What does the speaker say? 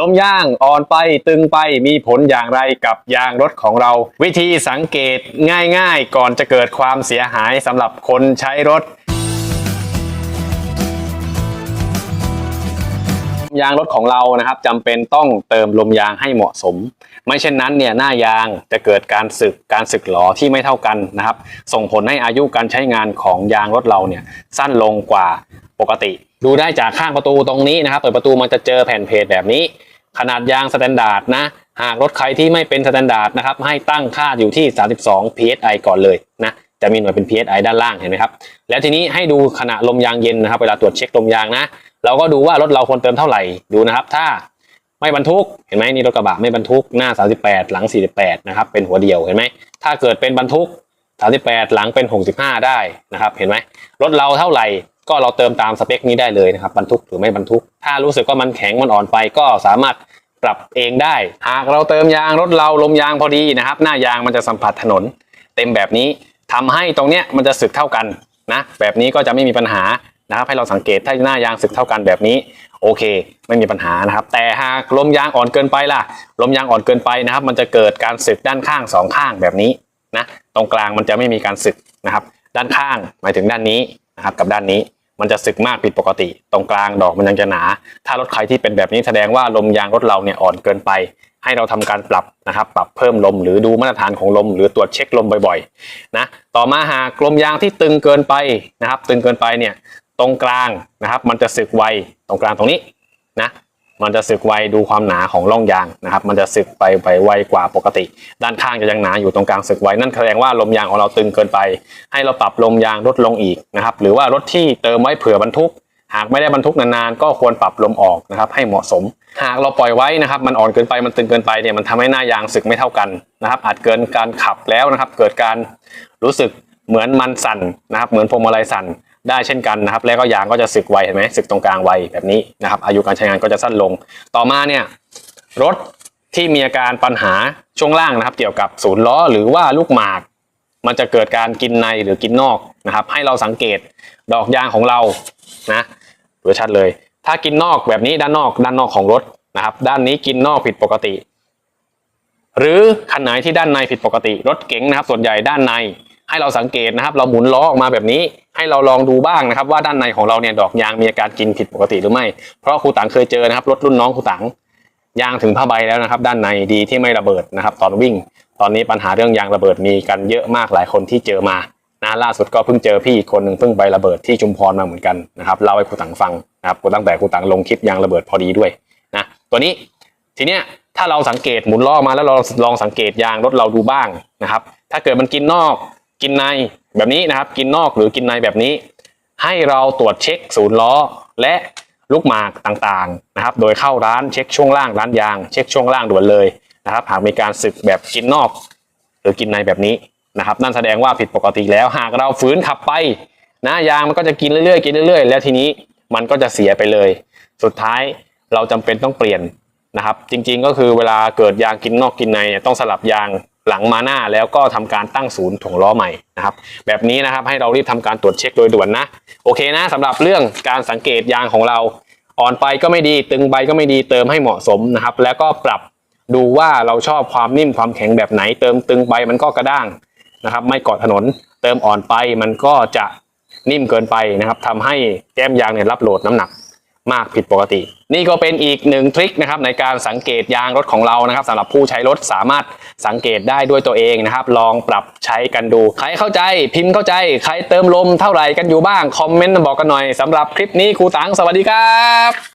ลมยางอ่อนไปตึงไปมีผลอย่างไรกับยางรถของเรา วิธีสังเกตง่ายๆ ก่อนจะเกิดความเสียหายสำหรับคนใช้รถยางรถของเรานะครับจำเป็นต้องเติมลมยางให้เหมาะสม ไม่เช่นนั้นเนี่ยหน้ายางจะเกิดการสึกการสึกหลอที่ไม่เท่ากันนะครับ ส่งผลให้อายุการใช้งานของยางรถเราเนี่ยสั้นลงกว่าปกติ ดูได้จากข้างประตูตรงนี้นะครับ เปิดประตูมันจะเจอแผ่นเพจแบบนี้ ขนาดยางสแตนดาร์ดนะ หากรถใครที่ไม่เป็นสแตนดาร์ดนะครับ ให้ตั้งค่าอยู่ที่ 32 psi ก่อนเลยนะ จะมีหน่วยเป็น psi ด้านล่างเห็นไหมครับ แล้วทีนี้ให้ดูขณะลมยางเย็นนะครับ เวลาตรวจเช็คลมยางนะ เราก็ดูว่ารถเราควรเติมเท่าไหร่ ดูนะครับ ถ้าไม่บรรทุก เห็นไหมนี่รถกระบะไม่บรรทุก หน้า 38 หลัง 48 นะครับ เป็นหัวเดียว เห็นไหม ถ้าเกิดเป็นบรรทุก 38 หลังเป็น 65 ได้นะครับ เห็นไหม รถเราเท่าไหร่ ก็เราเติมตามสเปคนี้ได้เลยนะครับบรรทุกหรือไม่บรรทุก ถ้ารู้สึกว่ามันแข็งมันอ่อนไปก็สามารถปรับเองได้ หากเราเติมยางรถเราลมยางพอดีนะครับ หน้ายางมันจะสัมผัสถนน เต็มแบบนี้ทำให้ตรงเนี้ยมันจะสึกเท่ากันนะแบบนี้ก็จะไม่มีปัญหานะครับให้เราสังเกตถ้าหน้ายางสึกเท่ากันแบบนี้ โอเค ไม่มีปัญหานะครับ แต่หากลมยางอ่อนเกินไปล่ะลมยางอ่อนเกินไปนะครับ มันจะเกิดการสึกด้านข้างสองข้างแบบนี้นะตรงกลางมันจะไม่มีการสึกนะครับ ด้านข้างหมายถึงด้านนี้ นะครับกับด้านนี้มันจะสึกมากผิดปกติ ตรงกลางดอกมันยังจะหนา ถ้ารถใครที่เป็นแบบนี้แสดงว่าลมยางรถเราเนี่ยอ่อนเกินไป ให้เราทำการปรับนะครับ ปรับเพิ่มลมหรือดูมาตรฐานของลม หรือตรวจเช็คลมบ่อยๆนะต่อมาหากลมยางที่ตึงเกินไปนะครับ ตึงเกินไปเนี่ยตรงกลางนะครับ มันจะสึกไวตรงกลางตรงนี้นะ มันจะสึกไวดูความหนาของร่องยางนะครับ มันจะสึกไปไปไวกว่าปกติ ด้านข้างจะยังหนาอยู่ตรงกลางสึกไวนั่นแสดงว่าลมยางของเราตึงเกินไป ให้เราปรับลมยางลดลงอีกนะครับ หรือว่ารถที่เติมไว้เผื่อบรรทุก หากไม่ได้บรรทุกนานๆ ก็ควรปรับลมออกนะครับ ให้เหมาะสม หากเราปล่อยไว้นะครับ มันอ่อนเกินไปมันตึงเกินไปเนี่ยมันทำให้หน้ายางสึกไม่เท่ากันนะครับ อาจเกินการขับแล้วนะครับ เกิดการรู้สึกเหมือนมันสั่นนะครับ เหมือนพวงมาลัยสั่น ได้เช่นกันนะครับ แล้วก็ยางก็จะสึกไวเห็นไหมสึกตรงกลางไวแบบนี้นะครับ อายุการใช้งานก็จะสั้นลง ต่อมาเนี่ยรถที่มีอาการปัญหาช่วงล่างนะครับ เกี่ยวกับศูนย์ล้อหรือว่าลูกหมาก มันจะเกิดการกินในหรือกินนอกนะครับ ให้เราสังเกตดอกยางของเรานะดูชัดเลย ถ้ากินนอกแบบนี้ด้านนอก ด้านนอกของรถนะครับ ด้านนี้กินนอกผิดปกติ หรือคันไหนที่ด้านในผิดปกติ รถเก๋งนะครับ ส่วนใหญ่ด้านในให้เราสังเกตนะครับ เราหมุนล้อออกมาแบบนี้ ให้เราลองดูบ้างนะครับ ว่าด้านในของเราเนี่ยดอกยางมีอาการกินผิดปกติหรือไม่ เพราะครูตังเคยเจอนะครับรถรุ่นน้องครูตังยางถึงผ้าใบแล้วนะครับ ด้านในดีที่ไม่ระเบิดนะครับ ตอนวิ่ง ตอนนี้ปัญหาเรื่องยางระเบิดมีกันเยอะมากหลายคนที่เจอมานะล่าสุดก็เพิ่งเจอพี่อีกคนหนึ่งเพิ่งไประเบิดที่ชุมพรมาเหมือนกันนะครับเล่าให้ครูตังฟังนะครับตั้งแต่ครูตังลงคลิปยางระเบิดพอดีด้วยนะตัวนี้ทีเนี้ยถ้าเราสังเกตหมุนล้อมาแล้วเราลองสังเกตยางรถเราดูบ้างนะครับ ถ้าเกิดมันกินนอก กินในแบบนี้นะครับ กินนอกหรือกินในแบบนี้ ให้เราตรวจเช็คศูนย์ล้อ และลูกหมากต่างๆนะครับ โดยเข้าร้านเช็คช่วงล่างร้านยาง เช็คช่วงล่างด่วนเลยนะครับ หากมีการสึกแบบกินนอก หรือกินในแบบนี้นะครับ นั่นแสดงว่าผิดปกติแล้วหากเราฝืนขับไปนะยางมันก็จะกินเรื่อยๆกินเรื่อยๆ แล้วทีนี้มันก็จะเสียไปเลย สุดท้ายเราจำเป็นต้องเปลี่ยนนะครับ จริงๆก็คือเวลาเกิดยางกินนอกกินในเนี่ยต้องสลับยาง หลังมาหน้าแล้วก็ทำการตั้งศูนย์ถ่วงล้อใหม่นะครับแบบนี้นะครับให้เรารีบทำการตรวจเช็คโดยด่วนนะโอเคนะสำหรับเรื่องการสังเกตยางของเราอ่อนไปก็ไม่ดีตึงไปก็ไม่ดีเติมให้เหมาะสมนะครับ แล้วก็ปรับดูว่าเราชอบความนิ่มความแข็งแบบไหน เติมตึงไปมันก็กระด้างนะครับ ไม่เกาะถนน เติมอ่อนไปมันก็จะนิ่มเกินไปนะครับทำให้แก้มยางเนี่ยรับโหลดน้ำหนัก มากผิดปกติ นี่ก็เป็นอีกหนึ่งทริคนะครับในการสังเกตยางรถของเรานะครับสำหรับผู้ใช้รถสามารถสังเกตได้ด้วยตัวเองนะครับ ลองปรับใช้กันดู ใครเข้าใจพิมพ์เข้าใจ ใครเติมลมเท่าไหร่กันอยู่บ้าง คอมเมนต์มาบอกกันหน่อยสำหรับคลิปนี้ครูตังสวัสดีครับ